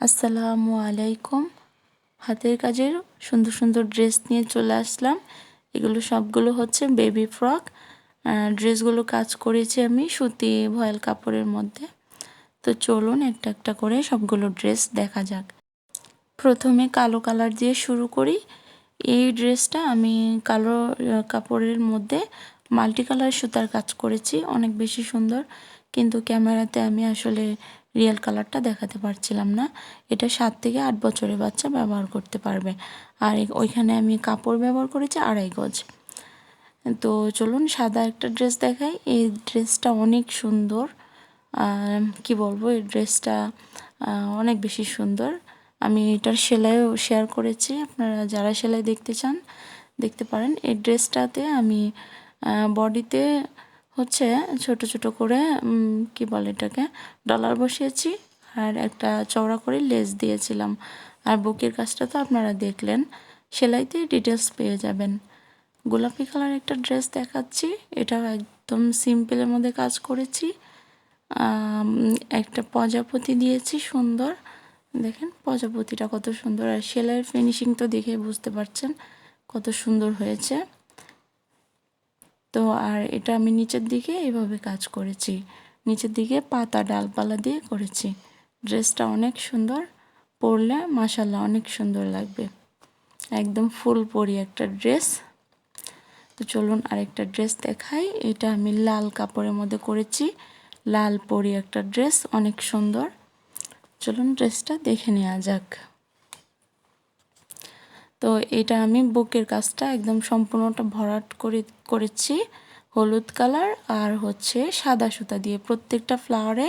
আসসালামু আলাইকুম। হাতের কাজের সুন্দর সুন্দর ড্রেস নিয়ে চলে আসলাম। এগুলো সবগুলো হচ্ছে বেবি ফ্রক ড্রেসগুলো কাজ করেছি আমি সুতি ভয়েল কাপড়ের মধ্যে। তো চলুন একটা একটা করে সবগুলো ড্রেস দেখা যাক। প্রথমে কালো কালার দিয়ে শুরু করি। এই ড্রেসটা আমি কালো কাপড়ের মধ্যে মাল্টি কালার সুতার কাজ করেছি। অনেক বেশি সুন্দর। কিন্তু ক্যামেরাতে আমি আসলে রিয়েল কালারটা দেখাতে পারছিলাম না। এটা সাত থেকে আট বছরের বাচ্চা ব্যবহার করতে পারবে। আর ওইখানে আমি কাপড় ব্যবহার করেছি আড়াই গজ। তো চলুন সাদা একটা ড্রেস দেখাই। এই ড্রেসটা অনেক সুন্দর। কি বলব, এই ড্রেসটা অনেক বেশি সুন্দর। আমি এটার সেলাইও শেয়ার করেছি। আপনারা যারা সেলাই দেখতে চান, দেখতে পারেন। এই ড্রেসটাতে আমি বডিতে হচ্ছে ছোট ছোট করে কি বলে এটাকে, ডলার বসিয়েছি আর একটা চওড়া করে লেস দিয়েছিলাম। আর বুকের কাজটা তো আপনারা দেখলেন সেলাইতে ডিটেলস পেয়ে যাবেন। গোলাপি কালার একটা ড্রেস দেখাচ্ছি, এটাও একদম সিম্পলের মধ্যে কাজ করেছি। একটা প্রজাপতি দিয়েছি সুন্দর, দেখেন প্রজাপতিটা কত সুন্দর। আর সেলাইয়ের ফিনিশিং তো দেখে বুঝতে পারছেন কত সুন্দর হয়েছে। তো আর এটা আমি নিচের দিকে এভাবে কাজ করেছি। নিচের দিকে পাতা, ডালপালা দিয়ে করেছি। ড্রেসটা অনেক সুন্দর, পরলে মাসাল্লাহ অনেক সুন্দর লাগবে। একদম ফুল পরি একটা ড্রেস। তো চলুন আরেকটা ড্রেস দেখাই। এটা আমি লাল কাপড়ের মধ্যে করেছি। লাল পরি একটা ড্রেস, অনেক সুন্দর। চলুন ড্রেসটা দেখে নেওয়া যাক। তো এটা আমি বুকের কাজটা একদম সম্পূর্ণটা ভরাট করে, করেছি। হলুদ কালার আর হচ্ছে সাদা সুতা দিয়ে প্রত্যেকটা ফ্লাওয়ারে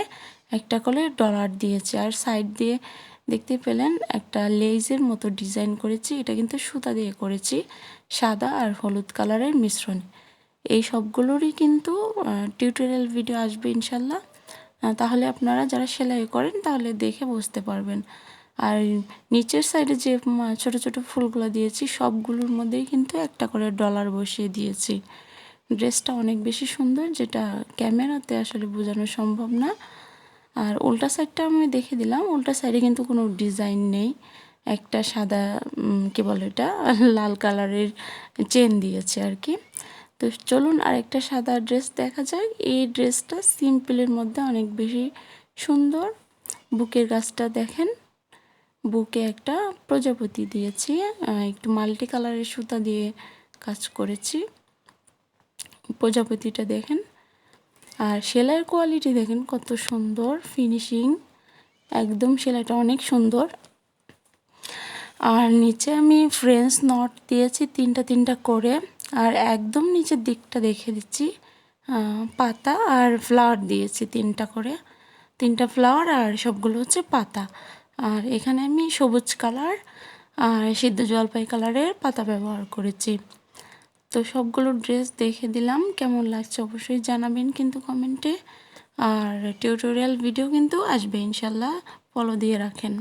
একটা করে ডলার দিয়েছি। আর সাইড দিয়ে দেখতে পেলেন একটা লেজের মতো ডিজাইন করেছি। এটা কিন্তু সুতা দিয়ে করেছি, সাদা আর হলুদ কালারের মিশ্রণ। এই সবগুলোরই কিন্তু টিউটোরিয়াল ভিডিও আসবে ইনশাল্লাহ। তাহলে আপনারা যারা সেলাই করেন তাহলে দেখে বুঝতে পারবেন। আর নিচের সাইডে যে ছোট ছোট ফুলগুলো দিয়েছি, সবগুলোর মধ্যেই কিন্তু একটা করে ডলার বসিয়ে দিয়েছি। ড্রেসটা অনেক বেশি সুন্দর, যেটা ক্যামেরাতে আসলে বোঝানো সম্ভব না। আর উল্টা সাইডটা আমি দেখে দিলাম, উল্টা সাইডে কিন্তু কোনো ডিজাইন নেই। একটা সাদা কি বলে এটা, লাল কালারের চেন দিয়েছে আর কি। তো চলুন আর একটা সাদা ড্রেস দেখা যায় এই ড্রেসটা সিম্পলের মধ্যে অনেক বেশি সুন্দর। বুকের গাছটা দেখেন। বুকে একটা প্রজাপতি দিয়েছি একটু মাল্টি কালারের সুতা দিয়ে কাজ করেছি। প্রজাপতিটা দেখেন, আর সেলাইয়ের কোয়ালিটি দেখেন কত সুন্দর, ফিনিশিং একদম সেলাইটা অনেক সুন্দর। আর নিচে আমি ফ্রেঞ্চ নট দিয়েছি তিনটা তিনটা করে, আর একদম নিচের দিকটা দেখে দিচ্ছি পাতা আর ফ্লাওয়ার দিয়েছি তিনটা করে। তিনটা ফ্লাওয়ার আর সবগুলো হচ্ছে পাতা। আর এখানে আমি সবুজ কালার আর সিদ্ধ জলপাই কালারের পাতা ব্যবহার করেছি। তো সবগুলো ড্রেস দেখে দিলাম, কেমন লাগছে অবশ্যই জানাবেন কিন্তু কমেন্টে। আর টিউটোরিয়াল ভিডিও কিন্তু আসবে ইনশাল্লাহ, ফলো দিয়ে রাখেন।